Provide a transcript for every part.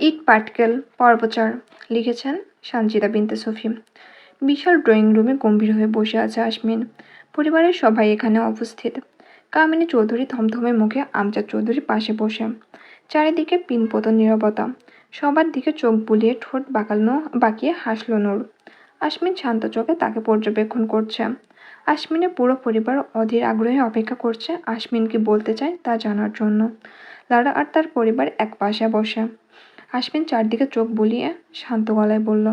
ইট পাটকেল পর্বচার লিখেছেন সঞ্চিতা বিনতে সফি। বিশাল ড্রয়িং রুমে গম্ভীর হয়ে বসে আছে আশমিন। পরিবারের সবাই এখানে অবস্থিত। কামিনী চৌধুরী থমথমে মুখে আমজাদ চৌধুরী পাশে বসে। চারিদিকে পিনপতন নীরবতা। সবার দিকে চোখ বুলিয়ে ঠোঁট বাঁকানো, বাঁকিয়ে হাসল নূর। আশমিন শান্ত চোখে তাকে পর্যবেক্ষণ করছে। আশমিনের পুরো পরিবার অধীর আগ্রহে অপেক্ষা করছে আশমিন কি বলতে চায় তা জানার জন্য। লারা আর তার পরিবার এক পাশে বসে। আশমিন চারদিকে চোখ বুলিয়ে শান্ত গলায় বলল,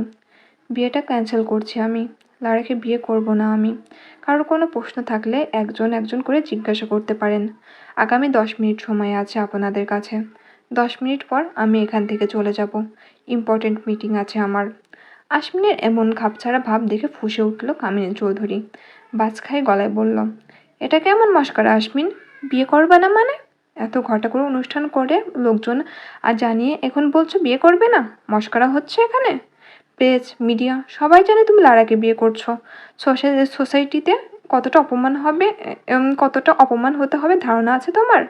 বিয়েটা ক্যান্সেল করছি আমি। লারাকে বিয়ে করব না আমি। কারোর কোনো প্রশ্ন থাকলে একজন একজন করে জিজ্ঞাসা করতে পারেন। আগামী দশ মিনিট সময় আছে আপনাদের কাছে। দশ মিনিট পর আমি এখান থেকে চলে যাব। ইম্পর্টেন্ট মিটিং আছে আমার। আশমিনের এমন খাপছাড়া ভাব দেখে ফুঁসে উঠল কামিনী চৌধুরী। বাজখাই গলায় বলল, এটা কেমন মস্করা আশমিন বিয়ে করবে না মানে? এত ঘটা করে অনুষ্ঠান করে লোকজন, আর জানিয়ে এখন বলছো বিয়ে করবে না? মস্করা হচ্ছে এখানে? প্রেস মিডিয়া, সবাই জানে তুমি লারাকে বিয়ে করছ। সোসাইটিতে কতটা অপমান হবে কতটা অপমান হতে হবে ধারণা আছে তোমার?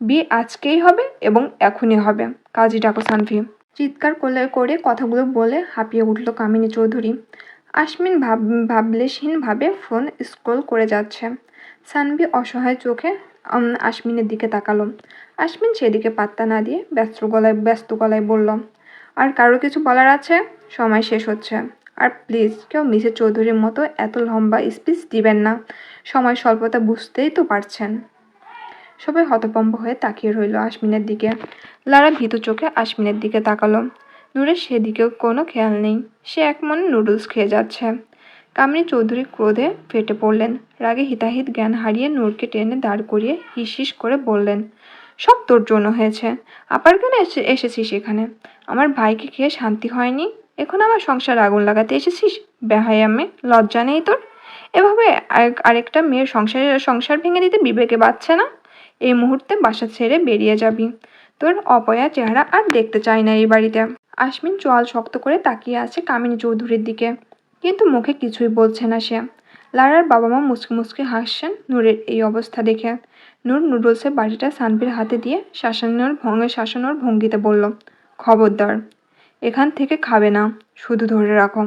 বিয়ে আজকেই হবে এবং এখনই হবে। কাজী ডাকো সানভি। চিৎকার করলে, করে কথাগুলো বলে হাঁপিয়ে উঠল কামিনী চৌধুরী। আশমিন ভাব, ভাবলেশহীনভাবে ফোন স্ক্রোল করে যাচ্ছে। সানভি অসহায় চোখে আশমিনের দিকে তাকালো। আশমিন সেদিকে পাত্তা না দিয়ে ব্যস্ত গলায় ব্যস্ত গলায় বলল, আর কারও কিছু বলার আছে? সময় শেষ হচ্ছে। আর প্লিজ কেউ মিসেস চৌধুরীর মতো এত লম্বা স্পিচ দিবেন না। সময় স্বল্পতা বুঝতেই তো পারছেন। সবাই হতভম্ব হয়ে তাকিয়ে রইল আশমিনের দিকে। লারা ভীতু চোখে আশমিনের দিকে তাকালো। নূরের সেদিকেও কোনো খেয়াল নেই। সে এক মনে নুডলস খেয়ে যাচ্ছে। কামিনী চৌধুরী ক্রোধে ফেটে পড়লেন। রাগে হিতাহিত জ্ঞান হারিয়ে নূরকে টেনে দাঁড় করিয়ে হিস করে বললেন, সব তোর জন্য হয়েছে। আপার কেন এসে, এসেছিস এখানে? আমার ভাইকে খেয়ে শান্তি হয়নি? এখন আমার সংসার আগুন লাগাতে এসেছিস? বেহাই আমি লজ্জা নেই তোর? এভাবে আরেক- আরেকটা মেয়ের সংসারে, সংসার ভেঙে দিতে বিবেকে বাচ্ছে না? এই মুহূর্তে বাসা ছেড়ে বেরিয়ে যাবি। তোর অপয়া চেহারা আর দেখতে চাই না এই বাড়িতে। আশমিন চোয়াল শক্ত করে তাকিয়ে আছে কামিনী চৌধুরীর দিকে। কিন্তু মুখে কিছুই বলছে না সে। লারার বাবা মা মুচকি মুচকি হাসছেন নূরের এই অবস্থা দেখে। নূর নুডলসের বাটিটা সানভির হাতে দিয়ে শাসানোর ভঙ্গে শাসানোর ভঙ্গিতে বলল, খবরদার, এখান থেকে খাবে না, শুধু ধরে রাখো।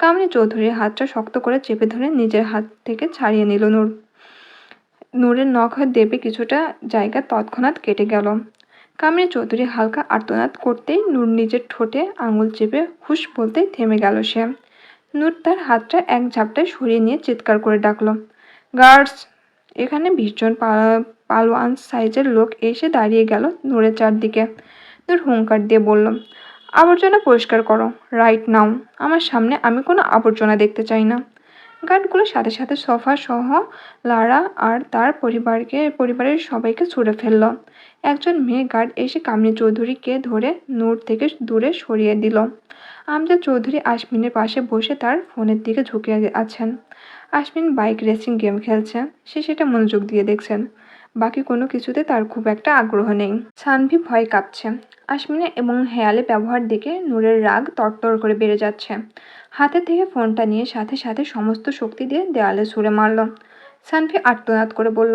কামিনী চৌধুরীর হাতটা শক্ত করে চেপে ধরে নিজের হাত থেকে ছাড়িয়ে নিল নূর। নূরের নখ দেবে কিছুটা জায়গা তৎক্ষণাৎ কেটে গেল। কামিনী চৌধুরী হালকা আর্তনাদ করতেই নূর নিজের ঠোঁটে আঙুল চেপে হুশ বলতেই থেমে গেল সে। নূর তার হাতটা এক ঝাপটায় সরিয়ে নিয়ে চিৎকার করে ডাকল। গার্ডস! এখানে ভীষণ পালোয়ান সাইজের লোক এসে দাঁড়িয়ে গেল নূরের চারদিকে। নূর হুঙ্কার দিয়ে বলল, আবর্জনা পরিষ্কার করো, রাইট নাও। আমার সামনে আমি কোনো আবর্জনা দেখতে চাই না। গার্ডগুলো সাথে সাথে সোফা সহ লারা আর তার পরিবারকে, পরিবারের সবাইকে ছুড়ে ফেলল। একজন মেয়ে গার্ড এসে কামনি চৌধুরীকে ধরে নূর থেকে দূরে সরিয়ে দিল। আমজাদ চৌধুরী আশমিনের পাশে বসে তার ফোনের দিকে ঝুঁকে আছেন। আশমিন বাইক রেসিং গেম খেলছে। সে সেটা মনোযোগ দিয়ে দেখছেন। বাকি কোনো কিছুতে তার খুব একটা আগ্রহ নেই। সানভি ভয় কাঁপছে। আশমিনে এবং হেয়ালে ব্যবহার দেখে নূরের রাগ তরতর করে বেড়ে যাচ্ছে। হাতে থেকে ফোনটা নিয়ে সাথে সাথে সমস্ত শক্তি দিয়ে দেয়ালে ছুঁড়ে মারল। সানভি আর্তনাদ করে বলল,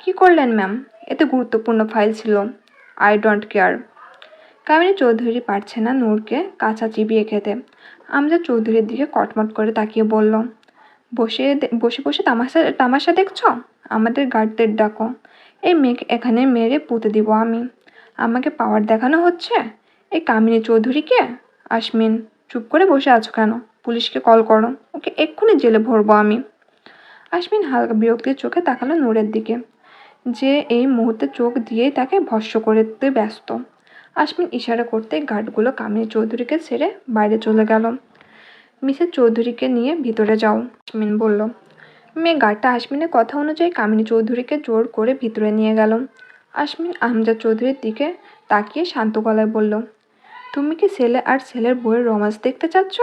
কি করলেন ম্যাম? এতে গুরুত্বপূর্ণ ফাইল ছিল। I don't care. Kamini Chowdhury পারছে না নূরকে কাঁচা চিবিয়ে খেতে। আমজাদ চৌধুরীর দিকে কটমট করে তাকিয়ে বলল বসে বসে বসে তামাশা তামাশা দেখছ? আমাদের গার্ডদের ডাকো। এই মেয়েকে এখানে মেরে পুঁতে দিব আমি। আমাকে পাওয়ার দেখানো হচ্ছে? এই কামিনী চৌধুরীকে? আশমিন, চুপ করে বসে আছো কেন? পুলিশকে কল করো। ওকে এক্ষুনি জেলে ভরবো আমি। আশমিন হালকা বিরক্তির চোখে তাকালো নূরের দিকে। যে এই মুহূর্তে চোখ দিয়েই তাকে ভস্য করতে ব্যস্ত। আশমিন ইশারা করতে গার্ডগুলো কামিনী চৌধুরীকে ছেড়ে বাইরে চলে গেল। মিসেস চৌধুরীকে নিয়ে ভিতরে যাও। আশমিন বলল, মেয়ে গার্ডটা আশমিনের কথা অনুযায়ী কামিনী চৌধুরীকে জোর করে ভিতরে নিয়ে গেল। আশমিন আমজাদ চৌধুরীর দিকে তাকিয়ে শান্ত গলায় বলল, তুমি কি ছেলে আর ছেলের বউয়ের রোমান্স দেখতে চাচ্ছ?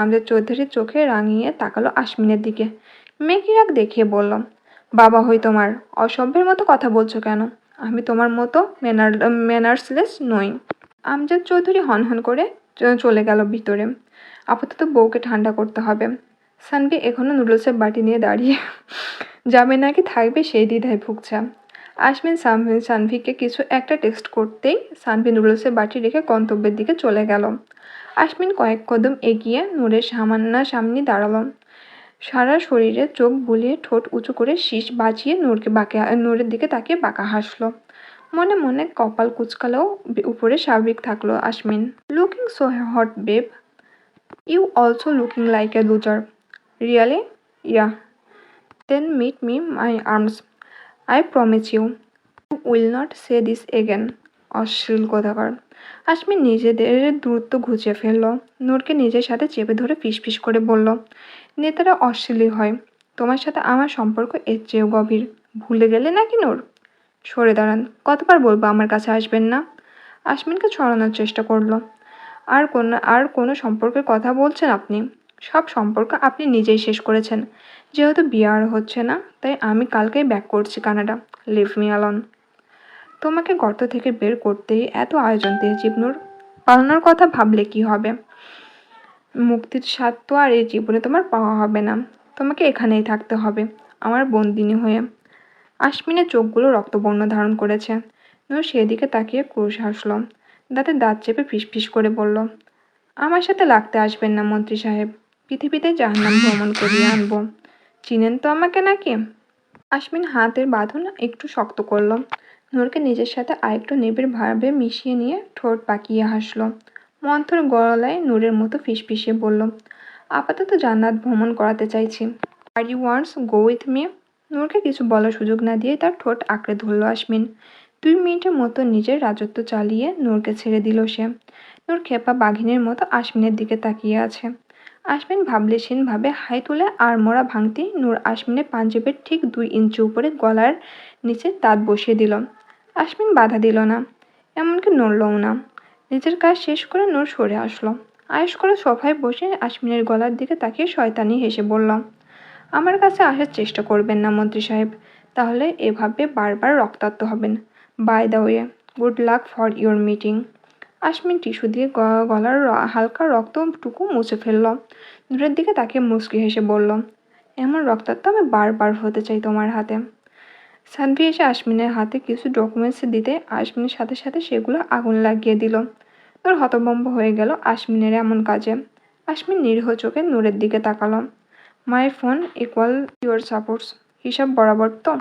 আমজাদ চৌধুরীর চোখে রাঙিয়ে তাকালো আশমিনের দিকে। মেয়ে কি রাগ দেখিয়ে বলল, বাবা হই তোমার, অসভ্যের মতো কথা বলছো কেন? আমি তোমার মতো ম্যানার, ম্যানার্সলেস নই। আমজাদ চৌধুরী হনহন করে চলে গেল ভিতরে। আপাতত বউকে ঠান্ডা করতে হবে। সানভি এখনও নুডলসের বাটি নিয়ে দাঁড়িয়ে যাবে নাকি থাকবে সেই দ্বিধায় ভুগছে। সানভি সানভিকে কিছু একটা টেক্সট করতেই সানভি নুডলসের বাটি রেখে গন্তব্যের দিকে চলে গেল। আসমিন কয়েক কদম এগিয়ে নূরের সামান্য সামনে দাঁড়াল। সারা শরীরে চোখ বুলিয়ে ঠোঁট উঁচু করে শীষ বাঁচিয়ে নূরকে বাঁকে নূরের দিকে তাকিয়ে বাঁকা হাসলো। মনে মনে কপাল কুচকালেও উপরে স্বাভাবিক থাকল Asmin. Looking so hot babe you also looking like a loser really yeah then meet me my arms I promise you will not say this again অশ্লীল কোথাকার। আসমিন নিজেদের দূরত্ব ঘুচিয়ে ফেলল। নূরকে নিজের সাথে চেপে ধরে ফিসফিস করে বলল, নেতারা অশ্লীলই হয়। তোমার সাথে আমার সম্পর্ক এর চেয়েও গভীর। ভুলে গেলে নাকি নূর? সরে দাঁড়ান। কতবার বলব আমার কাছে আসবেন না? আসমিনকে ছড়ানোর চেষ্টা করল। আর কোনো আর কোনো সম্পর্কের কথা বলছেন আপনি? সব সম্পর্ক আপনি নিজেই শেষ করেছেন। যেহেতু বিয়ে আর হচ্ছে না, তাই আমি কালকেই ব্যাক করছি কানাডা। লিভ মি অ্যালন তোমাকে গর্ত থেকে বের করতেই এত আয়োজন দিয়ে জীবনুর পালানোর কথা ভাবলে কি হবে? মুক্তির স্বাদ তো আর এই জীবনে তোমার পাওয়া হবে না। তোমাকে এখানেই থাকতে হবে, আমার বন্দিনী হয়ে। আশমিনের চোখগুলো রক্তবর্ণ ধারণ করেছে। নূর সেদিকে তাকিয়ে ক্রুশ হাসল। দাঁতে দাঁত চেপে ফিসফিস করে বলল, আমার সাথে লাগতে আসবেন না, মন্ত্রী সাহেব। পৃথিবীতে জাহান্নাম ভ্রমণ করিয়ে আনব। চিনেন তো আমাকে নাকি? আশমিন হাতের বাঁধন একটু শক্ত করল। নূরকে নিজের সাথে আরেকটু নিবিড় ভাবে মিশিয়ে নিয়ে ঠোঁট পাকিয়ে হাসলো। মন্থর গলায় নূরের মতো ফিসফিসিয়ে বলল, আপাতত জান্নাত ভ্রমণ করাতে চাইছি। Are you wants go with me নূরকে কিছু বলার সুযোগ না দিয়ে তার ঠোঁট আঁকড়ে ধরল আশমিন। দুই মিনিটের মতো নিজের রাজত্ব চালিয়ে নূরকে ছেড়ে দিল সে। নূর খেপা বাঘিনীর মতো আশমিনের দিকে তাকিয়ে আছে। আশমিন ভাবলেশীনভাবে হাই তুলে আর মোড়া ভাঙতেই নূর আশমিনের পাঞ্জাবের ঠিক দুই ইঞ্চি উপরে গলার নিচে দাঁত বসিয়ে দিল। আশমিন বাধা দিল না, এমনকি নড়লও না। নিজের কাজ শেষ করে নূর সরে আসলো। আয়েস করে সোফায় বসে আশমিনের গলার দিকে তাকিয়ে শয়তানি হেসে বলল, আমার কাছে আসার চেষ্টা করবেন না মন্ত্রী সাহেব, তাহলে এভাবে বারবার রক্তাক্ত হবেন। By the way, good luck for your meeting. Ashmin tissue দিয়ে গলার হালকা রক্তটুকু মুছে ফেলল নূরের দিকে তাকে মুচকি হেসে বলল এমন রক্তাক্ত আমি বারবার হতে চাই তোমার হাতে। সানভি এসে আশমিনের হাতে কিছু ডকুমেন্টস দিতে আশমিনের সাথে সাথে সেগুলো আগুন লাগিয়ে দিল। নূর হতভম্ব হয়ে গেল আশমিনের এমন কাজে। আশমিন নিরীহ চোখে নূরের দিকে তাকালো। My phone equal your supports হিসাব বরাবর তো।